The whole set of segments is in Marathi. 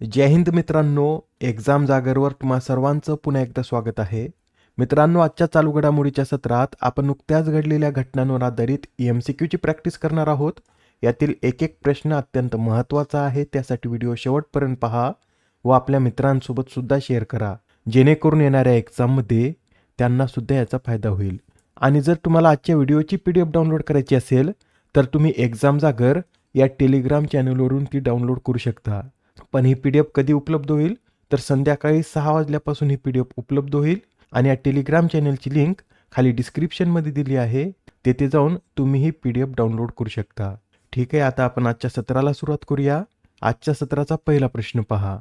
जय हिंद मित्रांनो एक्झाम जागरवर तुम्हा सर्वांचं पुन्हा एकदा स्वागत आहे. मित्रांनो आजच्या चालू घडामोडीच्या सत्रात आपण नुकत्याच घडलेल्या घटनांवर आधारित एम सी क्यूची प्रॅक्टिस करणार आहोत. यातील एक एक प्रश्न अत्यंत महत्त्वाचा आहे त्यासाठी व्हिडिओ शेवटपर्यंत पहा व आपल्या मित्रांसोबत सुद्धा शेअर करा. जेणेकरून येणाऱ्या एक्झाममध्ये त्यांना सुद्धा याचा फायदा होईल. आणि जर तुम्हाला आजच्या व्हिडिओची पी डी एफ डाउनलोड करायची असेल तर तुम्ही एक्झाम जागर या टेलिग्राम चॅनलवरून ती डाउनलोड करू शकता. पण ही पी डी एफ कधी उपलब्ध होईल? तर संध्याकाळी सहा वाजल्यापासून ही पी डी एफ उपलब्ध होईल आणि या टेलिग्राम चॅनलची लिंक खाली डिस्क्रिप्शनमध्ये दिली आहे. तेथे जाऊन तुम्ही ही पी डी एफ डाउनलोड करू शकता. ठीक आहे आता आपण आजच्या सत्राला सुरुवात करूया. आजच्या सत्राचा पहिला प्रश्न पहा.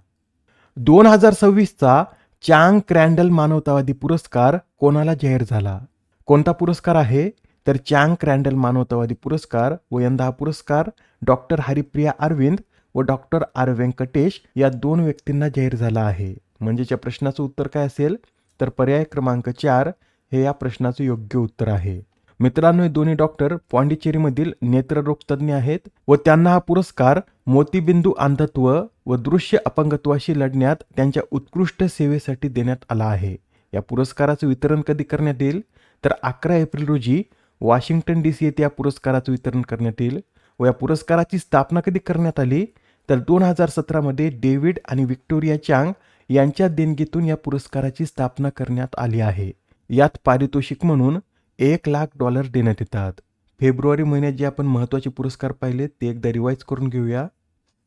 दोन हजार सव्वीसचा चांग क्रँडल मानवतावादी पुरस्कार कोणाला जाहीर झाला? कोणता पुरस्कार आहे? तर चांग क्रँडल मानवतावादी पुरस्कार व यंदा हा पुरस्कार डॉक्टर हरिप्रिया अरविंद व डॉक्टर आर व्यंकटेश या दोन व्यक्तींना जाहीर झाला आहे. म्हणजेच्या प्रश्नाचं उत्तर काय असेल तर पर्याय क्रमांक चार हे या प्रश्नाचं योग्य उत्तर आहे. मित्रांनो हे दोन्ही डॉक्टर पॉंडिचेरीमधील नेत्ररोग तज्ज्ञ आहेत व त्यांना हा पुरस्कार मोतीबिंदू अंधत्व व दृश्य अपंगत्वाशी लढण्यात त्यांच्या उत्कृष्ट सेवेसाठी देण्यात आला आहे. या पुरस्काराचं वितरण कधी करण्यात येईल? तर अकरा एप्रिल रोजी वॉशिंग्टन डी सी येथे या पुरस्काराचं वितरण करण्यात येईल. व या पुरस्काराची स्थापना कधी करण्यात आली? तर दोन हजार सतरामध्ये डेव्हिड आणि व्हिक्टोरिया चांग यांच्या देणगीतून या पुरस्काराची स्थापना करण्यात आली आहे. यात पारितोषिक म्हणून एक लाख डॉलर देण्यात येतात. फेब्रुवारी महिन्यात जे आपण महत्त्वाचे पुरस्कार पाहिले ते एकदा रिवाईज करून घेऊया.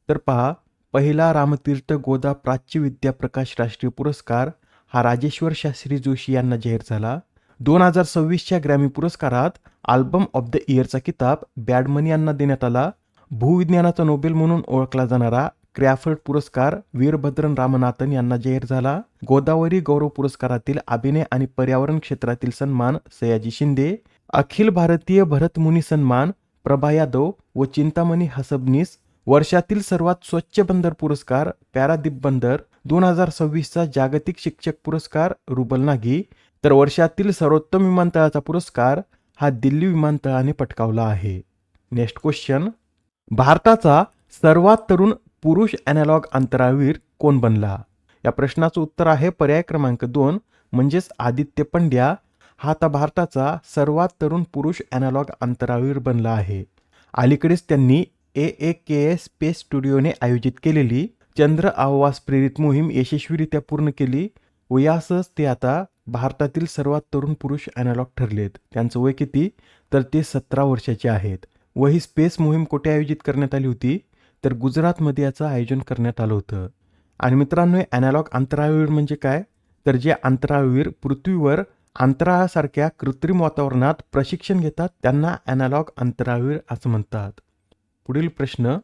तर पहा पहिला रामतीर्थ गोदा प्राच्य विद्या प्रकाश राष्ट्रीय पुरस्कार हा राजेश्वर शास्त्री जोशी यांना जाहीर झाला. दोन हजार सव्वीसच्या ग्रॅमी पुरस्कारात अल्बम ऑफ द इयरचा किताब बॅडमनी यांना देण्यात आला. भूविज्ञानाचा नोबेल म्हणून ओळखला जाणारा क्रॅफर्ड पुरस्कार वीरभद्रन रामनाथन यांना जाहीर झाला. गोदावरी गौरव पुरस्कारातील अभिनय आणि पर्यावरण क्षेत्रातील सन्मान सयाजी शिंदे. अखिल भारतीय भरतमुनी सन्मान प्रभा यादव व चिंतामणी हसबनीस. वर्षातील सर्वात स्वच्छ बंदर पुरस्कार पॅरादीप बंदर. दोन हजार सव्वीसचा जागतिक शिक्षक पुरस्कार रुबल नागी. तर वर्षातील सर्वोत्तम विमानतळाचा पुरस्कार हा दिल्ली विमानतळाने पटकावला आहे. नेक्स्ट क्वेश्चन भारताचा सर्वात तरुण पुरुष अॅनालॉग अंतरावीर कोण बनला? या प्रश्नाचं उत्तर आहे पर्याय क्रमांक दोन म्हणजेच आदित्य पंड्या. हा आता भारताचा सर्वात तरुण पुरुष अॅनालॉग अंतरावीर बनला आहे. अलीकडेच त्यांनी ए ए के एस स्पेस स्टुडिओने आयोजित केलेली चंद्र आवास प्रेरित मोहीम यशस्वीरित्या पूर्ण केली. व यासहच ते आता भारतातील सर्वात तरुण पुरुष अॅनालॉग ठरलेत. त्यांचं वय किती? तर ते सतरा वर्षाचे आहेत. व ही स्पेस मोहीम कुठे आयोजित करण्यात आली होती? तर गुजरातमध्ये याचं आयोजन करण्यात आलं होतं. आणि मित्रांनो हे अॅनालॉग अंतराळवीर म्हणजे काय? तर जे अंतराळवीर पृथ्वीवर अंतराळासारख्या कृत्रिम वातावरणात प्रशिक्षण घेतात त्यांना अॅनालॉग अंतराळवीर असं म्हणतात. पुढील प्रश्न.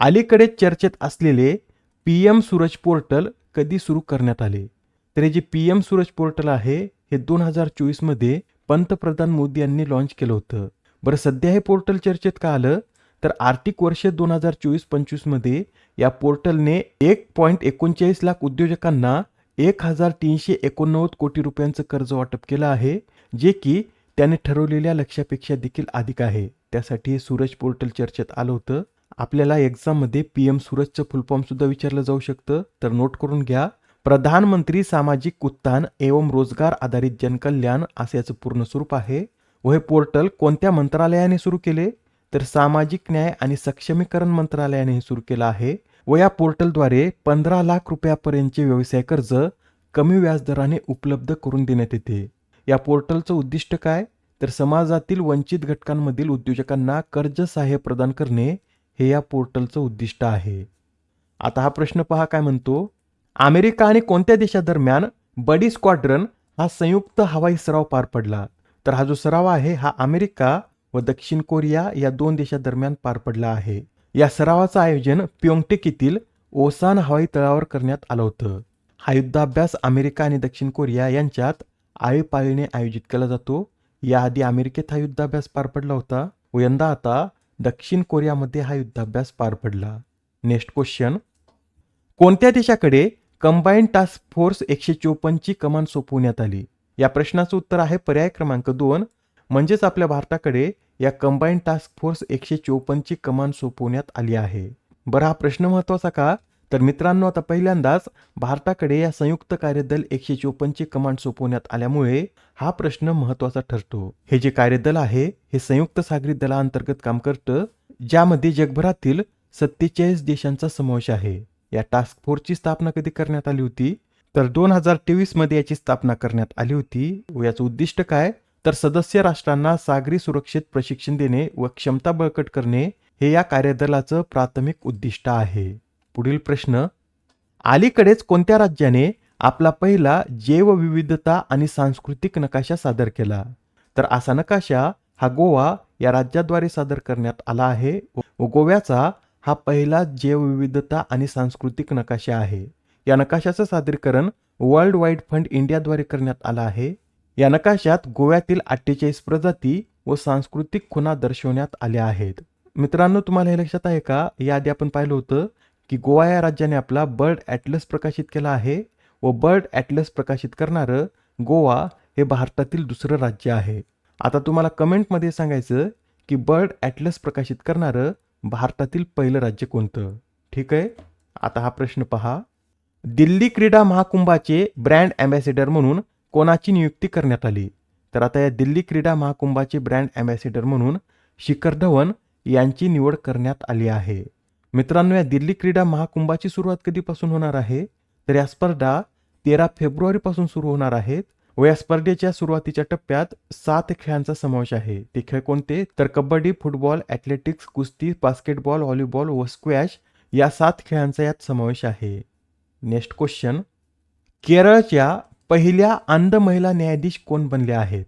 अलीकडे चर्चेत असलेले पी एम सूरज पोर्टल कधी सुरू करण्यात आले? तर हे J P M Suraj portal आहे हे दोन हजार चोवीसमध्ये पंतप्रधान मोदी यांनी लॉन्च केलं होतं. बरं सध्या हे पोर्टल चर्चेत का आलं? तर आर्थिक वर्ष दोन हजार चोवीस पंचवीसमध्ये या पोर्टलने एक पॉईंट एकोणचाळीस लाख उद्योजकांना एक हजार तीनशे एकोणनव्वद कोटी रुपयांचं कर्ज वाटप केलं आहे जे की त्याने ठरवलेल्या लक्ष्यापेक्षा देखील अधिक आहे. त्यासाठी हे सूरज पोर्टल चर्चेत आलं होतं. आपल्याला एक्झाममध्ये पी एम सूरजचं फुलफॉर्म सुद्धा विचारलं जाऊ शकतं. तर नोट करून घ्या. प्रधानमंत्री सामाजिक उत्थान एवं रोजगार आधारित जनकल्याण असं याचं पूर्ण स्वरूप आहे. व हे पोर्टल कोणत्या मंत्रालयाने सुरू केले? तर सामाजिक न्याय आणि सक्षमीकरण मंत्रालयाने हे सुरू केलं आहे. व या पोर्टलद्वारे पंधरा लाख रुपयापर्यंतचे व्यवसाय कर्ज कमी व्याजदराने उपलब्ध करून देण्यात येते. या पोर्टलचं उद्दिष्ट काय? तर समाजातील वंचित घटकांमधील उद्योजकांना कर्ज सहाय्य प्रदान करणे हे या पोर्टलचं उद्दिष्ट आहे. आता हा प्रश्न पहा काय म्हणतो? अमेरिका आणि कोणत्या देशादरम्यान बडी स्क्वाड्रन हा संयुक्त हवाई सराव पार पडला. तर हा जो सराव आहे हा अमेरिका व दक्षिण कोरिया या दोन देशादरम्यान पार पडला आहे. या सरावाचं आयोजन प्योंगटेक येथील ओसान हवाई तळावर करण्यात आलं होतं. हा युद्धाभ्यास अमेरिका आणि दक्षिण कोरिया यांच्यात आळीपाळीने आयोजित केला जातो. याआधी अमेरिकेत हा युद्धाभ्यास पार पडला होता व यंदा आता दक्षिण कोरियामध्ये हा युद्धाभ्यास पार पडला. Next question. कोणत्या देशाकडे कंबाईंड टास्क फोर्स एकशे चोपन्नची कमान सोपवण्यात आली. या प्रश्नाचं उत्तर आहे पर्याय क्रमांक दोन. म्हणजेच आपल्या भारताकडे या कंबाईंड टास्क फोर्स एकशे चोपन्नची कमान सोपवण्यात आली आहे. बरं हा प्रश्न महत्त्वाचा का? तर मित्रांनो आता पहिल्यांदाच भारताकडे या संयुक्त कार्यदल एकशे चोपन्नची कमांड सोपवण्यात आल्यामुळे हा प्रश्न महत्त्वाचा ठरतो. हे जे कार्यदल आहे हे संयुक्त सागरी दलाअंतर्गत काम करतं ज्यामध्ये जगभरातील सत्तेचाळीस देशांचा समावेश आहे. या टास्क फोर्सची स्थापना कधी करण्यात आली होती? तर दोन हजार तेवीसमध्ये याची स्थापना करण्यात आली होती व याचं उद्दिष्ट काय? तर सदस्य राष्ट्रांना सागरी सुरक्षित प्रशिक्षण देणे व क्षमता बळकट करणे हे या कार्यदलाचं प्राथमिक उद्दिष्ट आहे. पुढील प्रश्न अलीकडेच कोणत्या राज्याने आपला पहिला जैवविविधता आणि सांस्कृतिक नकाशा सादर केला? तर असा नकाशा हा गोवा या राज्याद्वारे सादर करण्यात आला आहे व गोव्याचा हा पहिला जैवविविधता आणि सांस्कृतिक नकाशा आहे. या नकाशाचं सादरीकरण वर्ल्ड वाईड फंड इंडियाद्वारे करण्यात आलं आहे. या नकाशात गोव्यातील अठ्ठेचाळीस प्रजाती व सांस्कृतिक खुणा दर्शवण्यात आल्या आहेत. मित्रांनो तुम्हाला हे लक्षात आहे का? याआधी आपण पाहिलं होतं की गोवा या राज्याने आपला बर्ड ॲटलस प्रकाशित केला आहे व बर्ड ॲटलस प्रकाशित करणारं गोवा हे भारतातील दुसरं राज्य आहे. आता तुम्हाला कमेंटमध्ये सांगायचं की बर्ड ॲटलस प्रकाशित करणारं भारतातील पहिलं राज्य कोणतं? ठीक आहे? आता हा प्रश्न पहा. दिल्ली क्रीडा महाकुंभाचे ब्रँड अँबॅसेडर म्हणून कोणाची नियुक्ती करण्यात आली? तर आता या दिल्ली क्रीडा महाकुंभाचे ब्रँड अँबॅसेडर म्हणून शिखर धवन यांची निवड करण्यात आली आहे. मित्रांनो या दिल्ली क्रीडा महाकुंभाची सुरुवात कधीपासून होणार आहे? तर या स्पर्धा तेरा फेब्रुवारीपासून सुरू होणार आहेत. व या स्पर्धेच्या सुरुवातीच्या टप्प्यात सात खेळांचा समावेश आहे. ते खेळ कोणते? तर कबड्डी फुटबॉल ॲथलेटिक्स कुस्ती बास्केटबॉल व्हॉलीबॉल व स्क्वॅश या सात खेळांचा यात समावेश आहे. Next question. केरळच्या पहिल्या अंध महिला न्यायाधीश कोण बनल्या आहेत?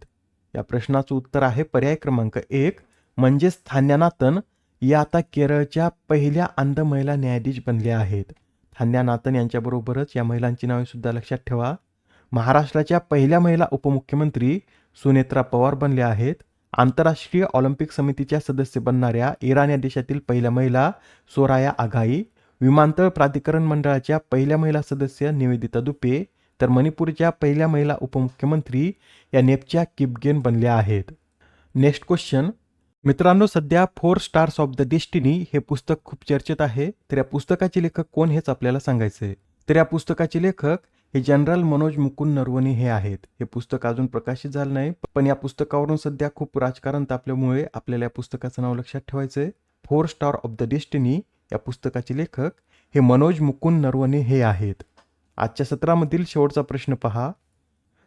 या प्रश्नाचं उत्तर आहे पर्याय क्रमांक एक म्हणजेच थान्यानाथन या आता केरळच्या पहिल्या अंध महिला न्यायाधीश बनल्या आहेत. थान्यानाथन यांच्याबरोबरच या महिलांची नावे सुद्धा लक्षात ठेवा. महाराष्ट्राच्या पहिल्या महिला उपमुख्यमंत्री सुनेत्रा पवार बनल्या आहेत. आंतरराष्ट्रीय ऑलिम्पिक समितीच्या सदस्य बनणाऱ्या इराण या देशातील पहिल्या महिला सोराया आघाई विमानतळ प्राधिकरण मंडळाच्या पहिल्या महिला सदस्य निवेदिता दुपे तर मणिपूरच्या पहिल्या महिला उपमुख्यमंत्री या नेपच्या किपगेन बनल्या आहेत. Next question. मित्रांनो सध्या four stars of the destiny हे पुस्तक खूप चर्चेत आहे. तर या पुस्तकाचे लेखक कोण हेच आपल्याला सांगायचे तर या पुस्तकाचे लेखक हे जनरल मनोज मुकुंद नरवणे हे आहेत. हे पुस्तक अजून प्रकाशित झालं नाही पण या पुस्तकावरून सध्या खूप राजकारण तापल्यामुळे आपल्याला या पुस्तकाचं नाव लक्षात ठेवायचं आहे four star of the destiny या पुस्तकाचे लेखक हे मनोज मुकुंद नरवणे हे आहेत. आजच्या सत्रामधील शेवटचा प्रश्न पहा.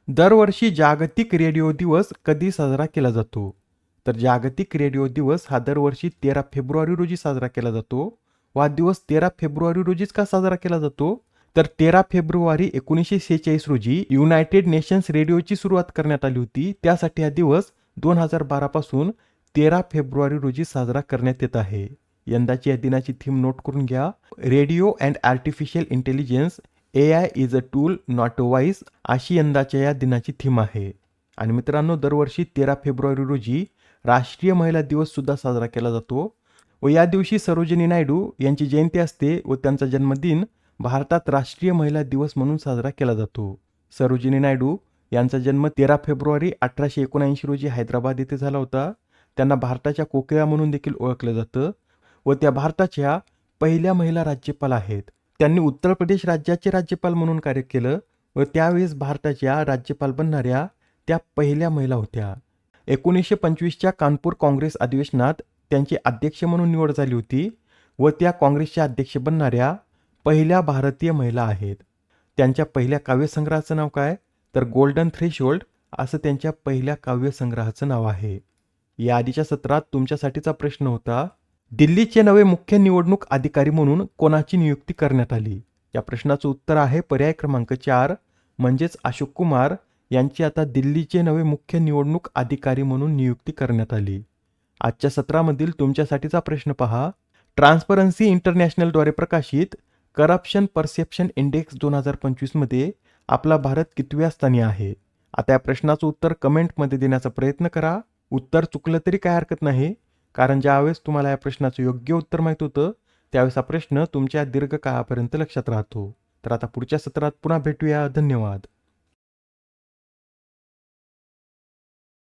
दरवर्षी जागतिक रेडिओ दिवस कधी साजरा केला जातो? तर जागतिक रेडिओ दिवस हा दरवर्षी तेरा फेब्रुवारी रोजी साजरा केला जातो. व हा दिवस तेरा फेब्रुवारी रोजीच का साजरा केला जातो? तर तेरा फेब्रुवारी एकोणीसशे सेहेचाळीस रोजी युनायटेड नेशन्स रेडिओची सुरुवात करण्यात आली होती. त्यासाठी हा दिवस दोन हजार बारापासून तेरा फेब्रुवारी रोजी साजरा करण्यात येत आहे. यंदाची या दिनाची थीम नोट करून घ्या. Radio and artificial intelligence A I is a tool not a voice अशी यंदाच्या या दिनाची थीम आहे. आणि मित्रांनो दरवर्षी तेरा फेब्रुवारी रोजी राष्ट्रीय महिला दिवस सुद्धा साजरा केला जातो. व या दिवशी सरोजिनी नायडू यांची जयंती असते व त्यांचा जन्मदिन भारतात राष्ट्रीय महिला दिवस म्हणून साजरा केला जातो. सरोजिनी नायडू यांचा जन्म तेरा फेब्रुवारी अठराशे एकोणऐंशी रोजी हैदराबाद येथे झाला होता. त्यांना भारताच्या कोकिळा म्हणून देखील ओळखलं जातं व त्या भारताच्या पहिल्या महिला राज्यपाल आहेत. त्यांनी उत्तर प्रदेश राज्याचे राज्यपाल म्हणून कार्य केलं व त्यावेळेस भारताच्या राज्यपाल बनणाऱ्या त्या पहिल्या महिला होत्या. एकोणीसशे पंचवीसच्या कानपूर काँग्रेस अधिवेशनात त्यांची अध्यक्ष म्हणून निवड झाली होती व त्या काँग्रेसच्या अध्यक्ष बनणाऱ्या पहिल्या भारतीय महिला आहेत. त्यांच्या पहिल्या काव्यसंग्रहाचं नाव काय? तर गोल्डन थ्रेशोल्ड असं त्यांच्या पहिल्या काव्यसंग्रहाचं नाव आहे. या आधीच्या सत्रात तुमच्यासाठीचा प्रश्न होता दिल्लीचे नवे मुख्य निवडणूक अधिकारी म्हणून कोणाची नियुक्ती करण्यात आली? या प्रश्नाचं उत्तर आहे पर्याय क्रमांक चार म्हणजेच अशोक कुमार यांची आता दिल्लीचे नवे मुख्य निवडणूक अधिकारी म्हणून नियुक्ती करण्यात आली. आजच्या सत्रामधील तुमच्यासाठीचा प्रश्न पहा. ट्रान्सपरन्सी इंटरनॅशनलद्वारे प्रकाशित करप्शन परसेप्शन इंडेक्स दोन हजार पंचवीसमध्ये आपला भारत कितव्या स्थानी आहे? आता या प्रश्नाचं उत्तर कमेंटमध्ये देण्याचा प्रयत्न करा. उत्तर चुकलं तरी काय हरकत नाही. कारण ज्यावेळेस तुम्हाला या प्रश्नाचं योग्य उत्तर माहीत होतं त्यावेळेस हा प्रश्न तुमच्या दीर्घकाळापर्यंत लक्षात राहतो. तर आता पुढच्या सत्रात पुन्हा भेटूया. धन्यवाद.